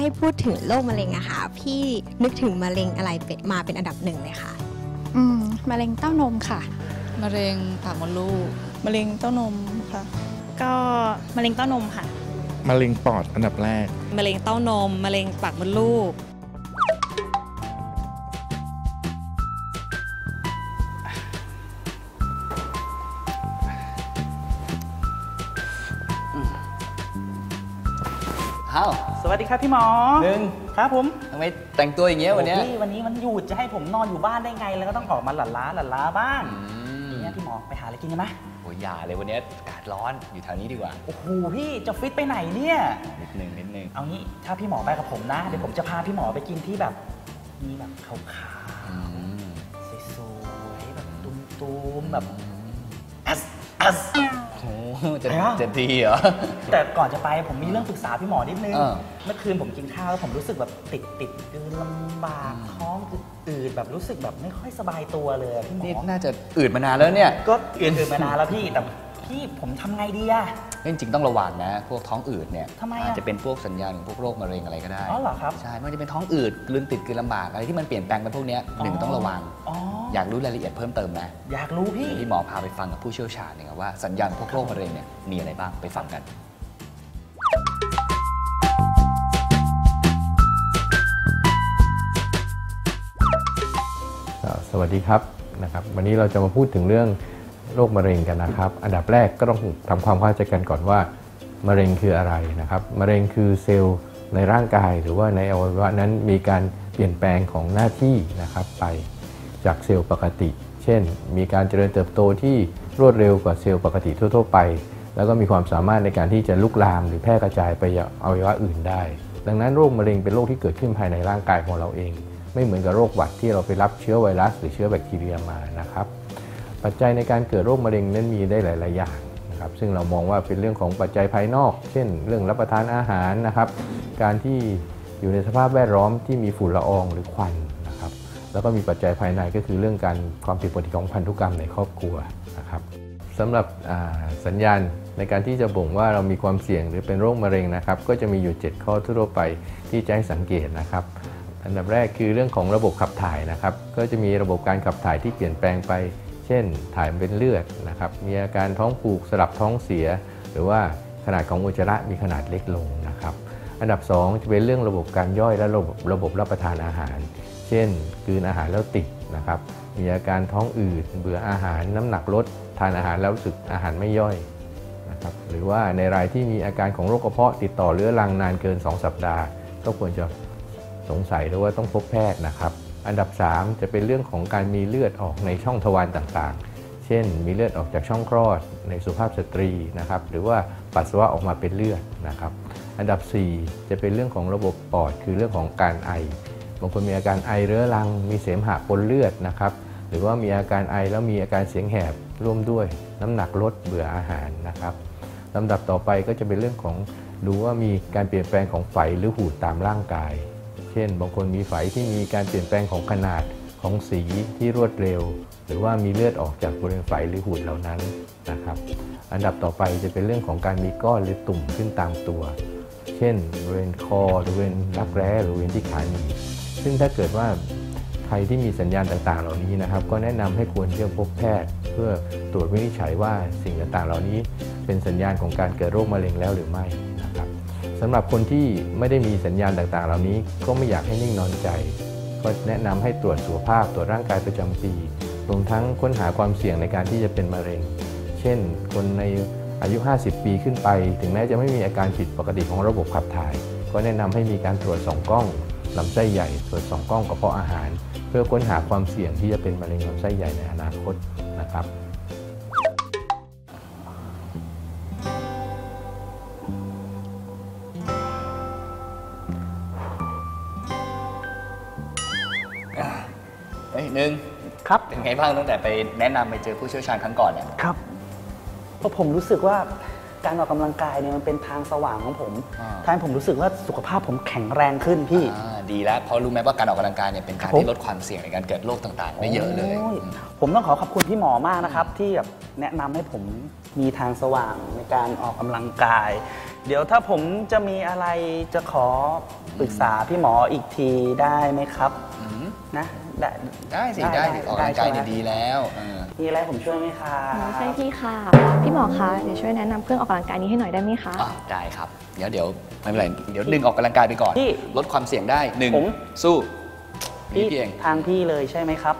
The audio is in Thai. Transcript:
ถ้าให้พูดถึงโรคมะเร็งอะค่ะ พี่นึกถึงมะเร็งอะไรเป็นมาเป็นอันดับหนึ่งเลยค่ะ อืมมะเร็งเต้านมค่ะ มะเร็งปากมดลูก มะเร็งเต้านมค่ะ ก็มะเร็งเต้านมค่ะ มะเร็งปอดอันดับแรก มะเร็งเต้านม มะเร็งปากมดลูก อ้าวสวัสดีครับพี่หมอหนึ่งครับผมทำไมแต่งตัวอย่างเงี้ยวันเนี้ยโอ้พี่วันนี้มันหยุดจะให้ผมนอนอยู่บ้านได้ไง แล้วก็ต้องออกมาหลั่นล้าหลั่นล้าบ้างอืมเนี่ยพี่หมอไปหาอะไรกินกันไหมโอ้ยอย่าเลยวันเนี้ยอากาศร้อนอยู่แถวนี้ดีกว่า โอ้โหพี่จะฟิตไปไหนเนี่ยนิดหนึ่งนิดหนึ่งเอางี้ถ้าพี่หมอไปกับผมนะเดี๋ยวผมจะพาพี่หมอไปกินที่แบบมีแบบขาวอืมๆสวยๆแบบตุ้มๆแบบอัสอัส โอ้โหจะอะไรวะจะดีเหรอ แต่ก่อนจะไปผมมีเรื่องปรึกษาพี่หมอนิดนึง เออ เมื่อคืนผมกินข้าวแล้วผมรู้สึกแบบติดติดๆเดินลำบากท้องอืดๆแบบรู้สึกแบบไม่ค่อยสบายตัวเลยอะพี่หมนี่อ น่าจะอืดมานานแล้วเนี่ย ก็อื่นๆมานานแล้วพี่แต่ พี่ผมทำไงดีอะจริงๆต้องระวังนะ พวกท้องอืดเนี่ยทำไมอะอาจจะเป็นพวกสัญญาณของพวกโรคมะเร็งอะไรก็ได้อ๋อเหรอครับ ใช่ไม่ว่าจะเป็นท้องอืดกลืนติดกลืนลำบากอะไรที่มันเปลี่ยนแปลงไปพวกเนี้ยหนึ่งต้องระวัง อ๋อ อยากรู้รายละเอียดเพิ่มเติมนะอยากรู้พี่ เดี๋ยวพี่หมอพาไปฟังกับผู้เชี่ยวชาญเนี่ยครับว่าสัญญาณพวกโรคมะเร็งเนี่ยมีอะไรบ้างไปฟังกันอ่าสวัสดีครับนะครับวันนี้เราจะมาพูดถึงเรื่อง โรคมะเร็งกันนะครับ อันดับแรกก็ต้องทำความเข้าใจกันก่อนว่ามะเร็งคืออะไรนะครับมะเร็งคือเซลล์ในร่างกายหรือว่าในอวัยวะนั้นมีการเปลี่ยนแปลงของหน้าที่นะครับไปจากเซลล์ปกติ เช่น มีการเจริญเติบโตที่รวดเร็วกว่าเซลล์ปกติทั่ว ๆ ไป แล้วก็มีความสามารถในการที่จะลุกลามหรือแพร่กระจายไปยังอวัยวะอื่นได้ ดังนั้นโรคมะเร็งเป็นโรคที่เกิดขึ้นภายในร่างกายของเราเอง ไม่เหมือนกับโรคหวัดที่เราไปรับเชื้อไวรัส หรือเชื้อแบคทีเรียมานะครับ ปัจจัยในการเกิดโรคมะเร็งนั้นมีได้หลาย ๆ อย่างนะครับซึ่งเรามองว่าเป็นเรื่องของปัจจัยภายนอก เช่น เรื่องรับประทานอาหารนะครับ การที่อยู่ในสภาพแวดล้อมที่มีฝุ่นละอองหรือควันนะครับแล้วก็มีปัจจัยภายในก็คือเรื่องการความผิดปกติของพันธุกรรมในครอบครัวนะครับสำหรับสัญญาณในการที่จะบ่งว่าเรามีความเสี่ยงหรือเป็นโรคมะเร็งนะครับ ก็จะมีอยู่ 7 ข้อทั่วไปที่จะให้สังเกตนะครับ อันดับแรกคือเรื่องของระบบขับถ่ายนะครับ ก็จะมีระบบการขับถ่ายที่เปลี่ยนแปลงไป ช่น ถ่ายเป็นเลือดนะครับมีอาการท้องผูกสลับท้องเสีย หรือว่าขนาดของอุจจาระมีขนาดเล็กลงนะครับอันดับ 2 จะเป็นเรื่องระบบการย่อยและระบบระบบรับประทานอาหาร เช่นกืนอาหารแล้วติดนะครับมีอาการท้องอืดเบื่ออาหารน้ำหนักลดทานอาหารแล้วรู้สึกอาหารไม่ย่อยนะครับหรือว่าในรายที่มีอาการของโรคกระเพาะติดต่อเรื้อรังนานเกิน 2 สัปดาห์ ก็ควรจะสงสัยหรือว่าต้องพบแพทย์นะครับ อันดับ 3 จะเป็นเรื่องของการมีเลือดออกในช่องทวารต่างๆ เช่น มีเลือดออกจากช่องคลอดในสุภาพสตรีนะครับ หรือว่าปัสสาวะออกมาเป็นเลือดนะครับ อันดับ 4 จะเป็นเรื่องของระบบปอด คือเรื่องของการไอ บางคนมีอาการไอเรื้อรัง มีเสมหะปนเลือดนะครับ หรือว่ามีอาการไอแล้วมีอาการเสียงแหบร่วมด้วย น้ำหนักลดเบื่ออาหารนะครับลำดับต่อไปก็จะเป็นเรื่องของดูว่ามีการเปลี่ยนแปลงของไฝหรือหูดตามร่างกาย เช่น บางคนมีไฝที่มีการเปลี่ยนแปลงของขนาดของสีที่รวดเร็ว หรือว่ามีเลือดออกจากบริเวณไฝหรือหูดเหล่านั้นนะครับ อันดับต่อไปจะเป็นเรื่องของการมีก้อนหรือตุ่มขึ้นตามตัว เช่นบริเวณคอบริเวณรักแร้หรือบริเวณที่ขาหนีบซึ่งถ้าเกิดว่าใครที่มีสัญญาณต่างๆ เหล่านี้นะครับ ก็แนะนำให้ควรที่จะพบแพทย์ เพื่อตรวจวินิจฉัยว่าสิ่งต่างๆ เหล่านี้เป็นสัญญาณของการเกิดโรคมะเร็งแล้วหรือไม่นะครับ สำหรับคนที่ไม่ได้มีสัญญาณต่างๆ เหล่านี้ก็ไม่อยากให้นิ่งนอนใจ ก็แนะนำให้ตรวจสุขภาพตรวจร่างกายประจำปีรวมทั้งค้นหาความเสี่ยงในการที่จะเป็นมะเร็ง เช่น คนในอายุ 50 ปีขึ้นไป ถึงแม้จะไม่มีอาการผิดปกติของระบบขับถ่าย ก็แนะนำให้มีการตรวจสองกล้องลำไส้ใหญ่ ตรวจสองกล้องกระเพาะอาหาร เพื่อค้นหาความเสี่ยงที่จะเป็นมะเร็งลำไส้ใหญ่ในอนาคตนะครับ เฮ้ยหนึ่งครับ เป็นไงบ้างตั้งแต่ไปแนะนำไปเจอผู้เชี่ยวชาญครั้งก่อนเนี่ย ครับเพราะผมรู้สึกว่าการออกกำลังกายเนี่ยมันเป็นทางสว่างของผมอ่า ทำให้ผมรู้สึกว่าสุขภาพผมแข็งแรงขึ้นพี่ อ่าดีแล้วเพราะรู้ไหมว่าการออกกำลังกายเนี่ยเป็นการครับผมที่ลดความเสี่ยงในการเกิดโรคต่างๆได้เยอะเลยโอืมผมต้องขอขอบคุณพี่หมอมากนะครับ ที่แบบแนะนำให้ผมมีทางสว่างในการออกกำลังกาย เดี๋ยวถ้าผมจะมีอะไรจะขอปรึกษาพี่หมออีกทีได้ไหมครับอืม นะได้ได้สิได้สิออกกำลังกายใช่ไหมดีๆแล้วเออมีอะไรผมช่วยไหมครับใช่พี่ค่ะ พี่หมอคะเดี๋ยวช่วยแนะนำเครื่องออกกำลังกายนี้ให้หน่อยได้ไหมคะอะได้ครับ เดี๋ยวเดี๋ยวไม่เป็นไรเดี๋ยวดึงออกกำลังกายไปก่อนพี่ลดความเสี่ยงได้หนึ่งผมสู้พี่พี่เองทางพี่เลยใช่ไหมครับ